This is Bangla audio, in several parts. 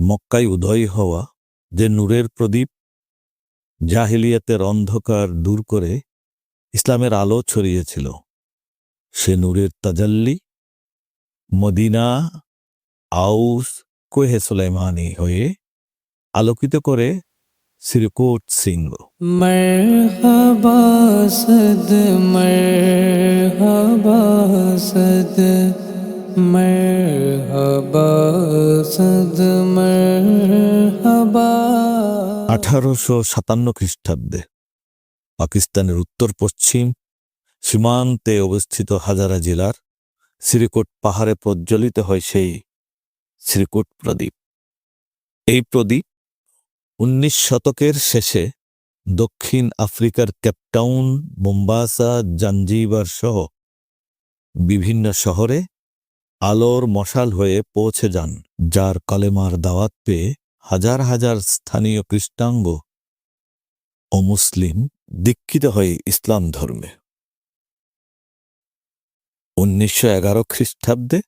মক্কায় উদয় হওয়া যে নূরের প্রদীপ, জাহিলিয়াতের অন্ধকার দূর করে ইসলামের আলো ছড়িয়েছিল, সে নূরের তাজাল্লি, মদিনা, আউস, কোহে সুলাইমানি হয়ে আলোকিত করে শ্রীকোট সিংহ। মর আঠারোশো সাতান্ন খ্রিস্টাব্দে পাকিস্তানের উত্তর পশ্চিম সীমান্তে অবস্থিত হাজারা জেলার শ্রীকোট পাহাড়ে প্রজ্বলিত হয় সেই শ্রীকোট প্রদীপ। এই প্রদীপ উনিশ শতকের শেষে দক্ষিণ আফ্রিকার কেপটাউন, মোম্বাসা, জাঞ্জিবার সহ বিভিন্ন শহরে আলোর মশাল হয়ে পৌঁছে যান, যার কলেমার দাওয়াত পেয়ে হাজার হাজার স্থানীয় কৃষ্ণাঙ্গ ও মুসলিম দীক্ষিত হয়ে ইসলাম ধর্মে। উনিশশো এগারো খ্রিস্টাব্দে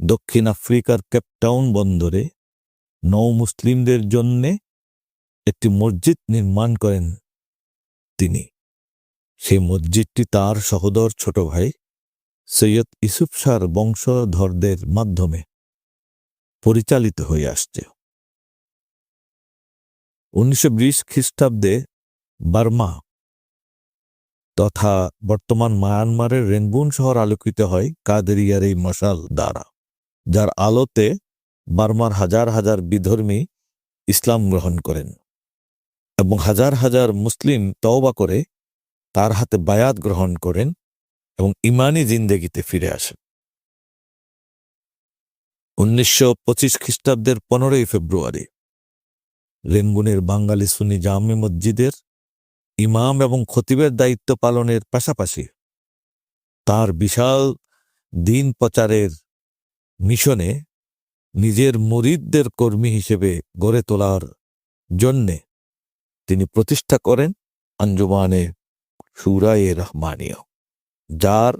দক্ষিণ আফ্রিকার কেপটাউন বন্দরে নৌ মুসলিমদের জন্যে একটি মসজিদ নির্মাণ করেন তিনি। সেই মসজিদটি তার সহোদর ছোট ভাই সৈয়দ ইসুফ শাহর বংশধরদের মাধ্যমে পরিচালিত হয়ে আসছে। উনিশশো বিশ খ্রিস্টাব্দে বার্মা তথা বর্তমান মায়ানমারের রেঙ্গুন শহর আলোকিত হয় কাদেরিয়ার এই মশাল দ্বারা, যার আলোতে বার্মার হাজার হাজার বিধর্মী ইসলাম গ্রহণ করেন এবং হাজার হাজার মুসলিম তওবা করে তার হাতে বায়াত গ্রহণ করেন এবং ইমানি জিন্দেগিতে ফিরে আসেন উনিশশো পঁচিশ খ্রিস্টাব্দের পনেরোই ফেব্রুয়ারি, রেঙ্গুনের বাঙালি সুনি জামে মসজিদের ইমাম এবং খতিবের দায়িত্ব পালনের পাশাপাশি তার বিশাল দিন প্রচারের মিশনে নিজের মুরিদদের কর্মী হিসেবে গড়ে তোলার জন্যে তিনি প্রতিষ্ঠা করেন আঞ্জুমানে সুরায়ে রহমানীয় যার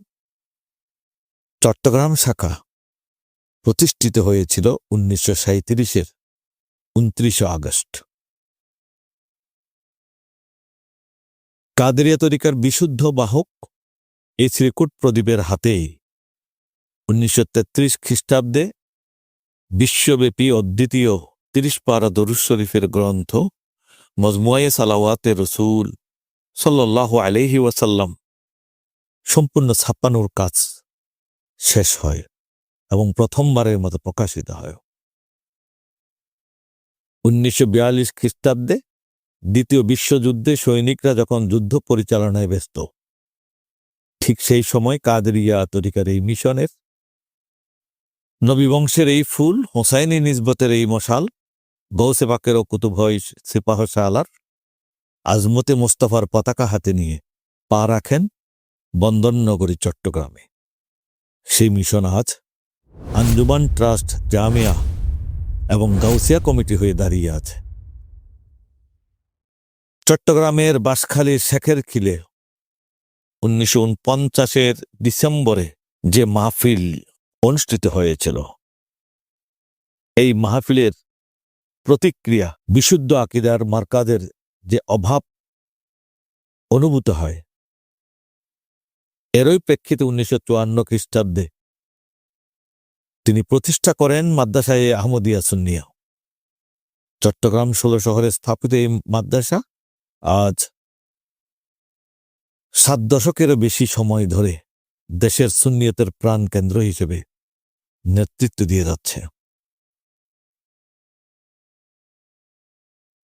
চট্টগ্রাম শাখা প্রতিষ্ঠিত হয়েছিল উনিশশো সাঁত্রিশের উনত্রিশে আগস্ট। কাদেরিয়া তরিকার বিশুদ্ধ বাহক এই শ্রীকুট প্রদীপের হাতেই উনিশশো তেত্রিশ খ্রিস্টাব্দে বিশ্বব্যাপী অদ্বিতীয় তিরিশ পারা দরুজ শরীফের গ্রন্থ মজমুয়ায়ে সালাওয়াতে রসুল সাল্লাহ আলহি ওয়াসাল্লাম সম্পূর্ণ ছাপ্পানোর কাজ শেষ হয় এবং প্রথমবারের মতো প্রকাশিত হয়। উনিশশো বিয়াল্লিশ খ্রিস্টাব্দে দ্বিতীয় বিশ্বযুদ্ধে সৈনিকরা যখন যুদ্ধ পরিচালনায় ব্যস্ত, ঠিক সেই সময় কাদেরিয়া তরিকার এই মিশনের নবীবংশের এই ফুল, হোসাইনি নিজবতের এই মশাল গৌসে পাকের ও কুতুভয় সিপাহ শালার আজমতে মোস্তফার পতাকা হাতে নিয়ে পা রাখেন বন্দরনগরী চট্টগ্রামে। সেই মিশন আজ আঞ্জুমান ট্রাস্ট জামিয়া এবং গাউসিয়া কমিটি হয়ে দাঁড়িয়ে আছে। চট্টগ্রামের বাঁশখালীর শেখের খিলে উনিশশো উনপঞ্চাশের ডিসেম্বরে যে মাহফিল অনুষ্ঠিত হয়েছিল, এই মাহফিলের প্রতিক্রিয়া বিশুদ্ধ আকিদার মার্কাদের যে অভাব অনুভূত হয় এরই প্রেক্ষিতে উনিশশো চুয়ান্ন খ্রিস্টাব্দে তিনি প্রতিষ্ঠা করেন মাদ্রাসায় আহমদিয়া সুন্নিয়া। চট্টগ্রাম ষোলো শহরে স্থাপিত এই মাদ্রাসা আজ সাত দশকেরও বেশি সময় ধরে দেশের সুন্নিয়তের প্রাণ কেন্দ্র হিসেবে নেতৃত্ব দিয়ে যাচ্ছে।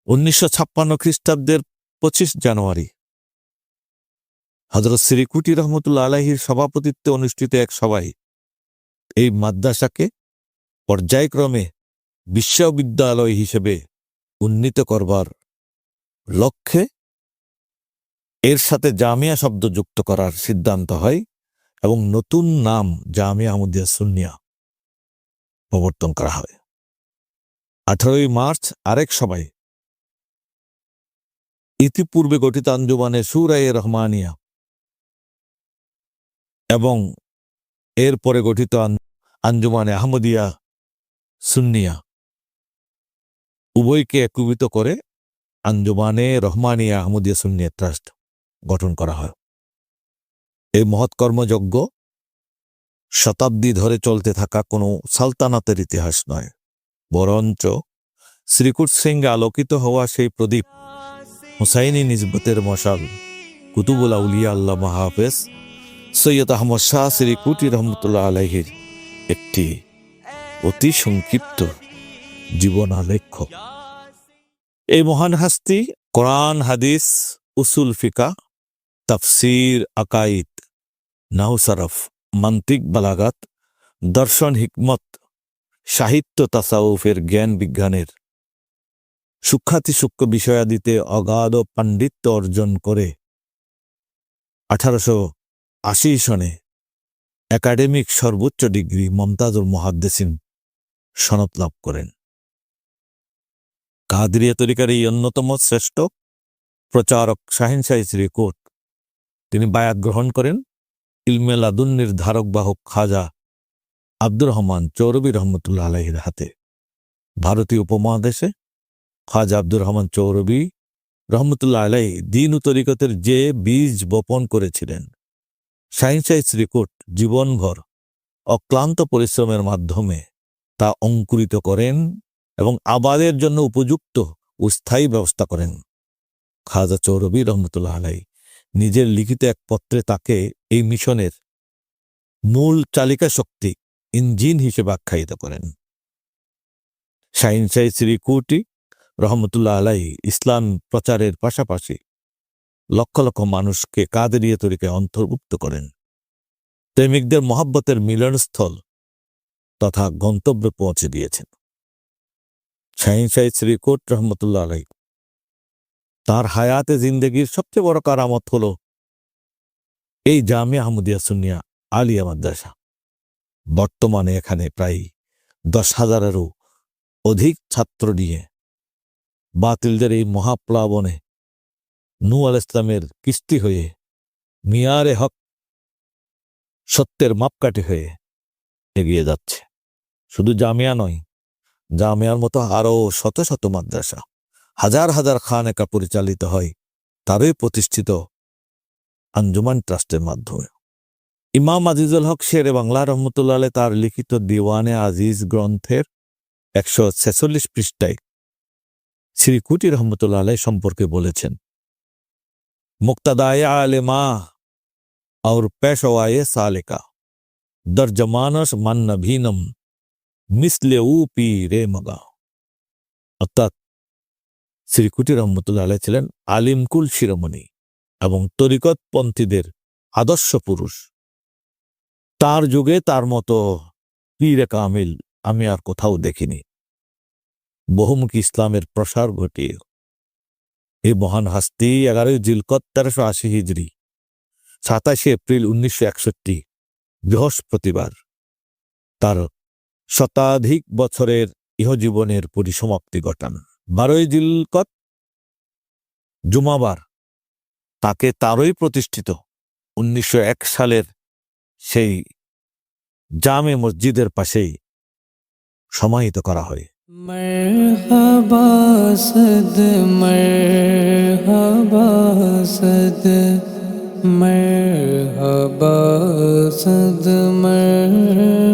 উনিশশো ছাপ্পান্ন খ্রিস্টাব্দের পঁচিশ জানুয়ারি হজরত শ্রীকুটি রহমতুল্লা আলাহির সভাপতিত্বে অনুষ্ঠিত এক সভায় এই মাদ্রাসাকে পর্যায়ক্রমে বিশ্ববিদ্যালয় হিসেবে উন্নীত করবার লক্ষ্যে এর সাথে জামিয়া শব্দ যুক্ত করার সিদ্ধান্ত হয় এবং নতুন নাম জামিয়া আহমদিয়া সুনিয়া প্রবর্তন করা হয়। আঠারোই মার্চ আরেক সভায় ইতিপূর্বে গঠিত আঞ্জুমানে সুরায়ে রহমানিয়া এবং এরপরে গঠিত আন- আঞ্জুমানে আহমদিয়া সুন্নিয়া। উভয়কে একীভূত করে আঞ্জুমানে রহমানিয়া আহমদিয়া সুন্নিয়া ট্রাস্ট গঠন করা হয়। এই মহৎ কর্মযজ্ঞ শতাব্দী ধরে চলতে থাকা কোনো সালতানাতের ইতিহাস নয়, বরঞ্চ শ্রীকুট সিংহে আলোকিত হওয়া সেই প্রদীপ হুসাইনি নিজবতের মশাল কুতুবুল আউলিয়া আল্লাহ মাহাফেজ সৈয়দ আহমদ শাহ শ্রীকুটি রহমতুল্লাহ আলহির একটি অতি সংক্ষিপ্ত জীবন আলেখ্য। এই মহান হাস্তি কোরআন, হাদিস, উসুল, ফিকা, তাফসির আকাইদ নাহুসারফ মান্তিক বালাগাত, দর্শন, হিকমত, সাহিত্য তাসাউফের জ্ঞান বিজ্ঞানের সুখ্যাতি সূক্ষ্ম বিষয়াদিতে অগাধ পাণ্ডিত্য অর্জন করে আঠারোশো আশি সনে একাডেমিক সর্বোচ্চ ডিগ্রি মমতাজুল মহাদ্দেসিন সনদ লাভ করেন। কাদরিয়া তরিকার এই অন্যতম শ্রেষ্ঠ প্রচারক শাহিন শাহী শ্রীকোট। তিনি বায়াত গ্রহণ করেন ইলমে লাদুন্নির ধারক বাহক খাজা আব্দুর রহমান চৌরবী রহমতুল্লাহ আলাহির হাতে। ভারতীয় উপমহাদেশে খাজা আব্দুর রহমান চৌরবী রহমতুল্লাহ আলাই দিন তরিকতের যে বীজ বপন করেছিলেন। সাইন্সাই শ্রীকোট জীবনভর অক্লান্ত পরিশ্রমের মাধ্যমে তা অঙ্কুরিত করেন এবং আবাদের জন্য উপযুক্ত ও স্থায়ী ব্যবস্থা করেন। খাজা চৌরবী রহমতুল্লাহ আলাই নিজের লিখিত এক পত্রে তাকে এই মিশনের মূল চালিকা শক্তি, ইঞ্জিন হিসেবে আখ্যায়িত করেন। সাইন্সাই শ্রীকুটি রহমতুল্লাহ আলাই ইসলাম প্রচারের পাশাপাশি লক্ষ লক্ষ মানুষকে কাদেরিয়া তরিকায় অন্তর্ভুক্ত করেন। প্রেমিকদের মহাব্বতের মিলনস্থল তথা গন্তব্যে পৌঁছে দিয়েছেন। শাহিন শাহী শ্রীকোট রহমতুল্লাহ আলাই তার হায়াতে জিন্দগির সবচেয়ে বড় কারামত হল এই জামিয়া আহমদিয়া সুনিয়া আলিয়া মাদ্রাসা। বর্তমানে এখানে প্রায় দশ হাজারেরও অধিক ছাত্র নিয়ে বাতিলদের এই মহাপ্লাবনে নু আল ইসলামের কিস্তি হয়ে, মিয়ারে হক সত্যের মাপকাঠি হয়ে এগিয়ে যাচ্ছে। শুধু জামিয়া নয়, জামিয়ার মতো আরও শত শত মাদ্রাসা, হাজার হাজার খান একা পরিচালিত হয় তারই প্রতিষ্ঠিত আঞ্জুমান ট্রাস্টের মাধ্যমে। ইমাম আজিজুল হক শের বাংলা রহমতুল্লাহ তার লিখিত দিওয়ানে আজিজ গ্রন্থের একশো ছেচল্লিশ পৃষ্ঠায় শ্রীকুটি রহমতুল্লাহ সম্পর্কে বলেছেন মুক্তাদায় আলেমা और पेशवाए सालिका दर्जमानस মান নভীনম মিসলে উ পি রে মগা অর্থাৎ শ্রীকুটি রহমতুল্লাহ আলাই ছিলেন আলিমকুল শিরোমণি এবং তরিকতপন্থীদের আদর্শ পুরুষ তার যুগে তার মতো পীরে কামিল আমি আর কোথাও দেখিনি বহুমুখী ইসলামের প্রসার ঘটিয়ে এই মহান হাস্তি এগারোই জিলকত তেরোশো আশি হিজড়ি। সাতাশে এপ্রিল উনিশশো একষট্টি, বৃহস্পতিবার। তার শতাধিক বছরের ইহজীবনের পরিসমাপ্তি ঘটান। বারোই জিলকত জুমাবার, তাকে তারই প্রতিষ্ঠিত উনিশশো এক সালের সেই জামে মসজিদের পাশেই সমাহিত করা হয়। مرحبا صد مرحبا صد مرحبا صد مرحبا